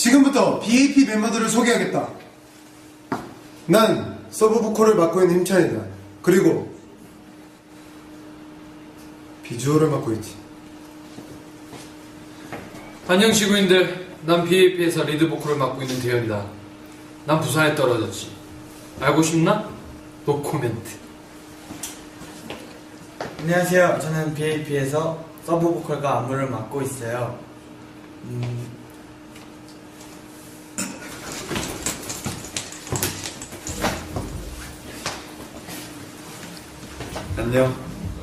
지금부터 BAP 멤버들을 소개하겠다. 난 서브 보컬을 맡고 있는 힘찬이다. 그리고 비주얼을 맡고 있지. 안녕 지구인들 난 BAP에서 리드 보컬을 맡고 있는 대현이다 난 부산에 떨어졌지 알고 싶나? 노 코멘트 안녕하세요. 저는 BAP에서 서브 보컬과 안무를 맡고 있어요. 음, 안녕.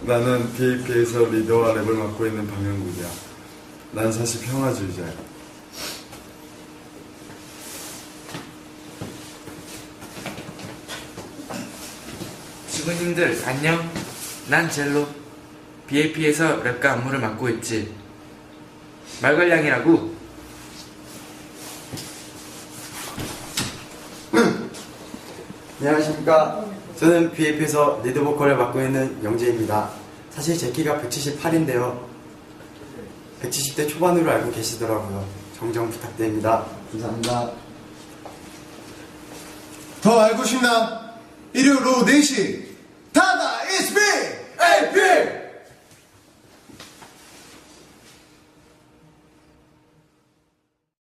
나는 BAP에서 리더와 랩을 맡고 있는 방영국이야. 난 사실 평화주의자야. 지구님들 안녕 난 젤로 BAP에서 랩과 안무를 맡고 있지 말괄량이라고 안녕하십니까. 저는 BF에서 리드 보컬을 맡고 있는 영재입니다. 사실 제 키가 178인데요. 170대 초반으로 알고 계시더라고요. 정정 부탁드립니다. 감사합니다. 더 알고 싶나? 일요일 오후 4시 타다!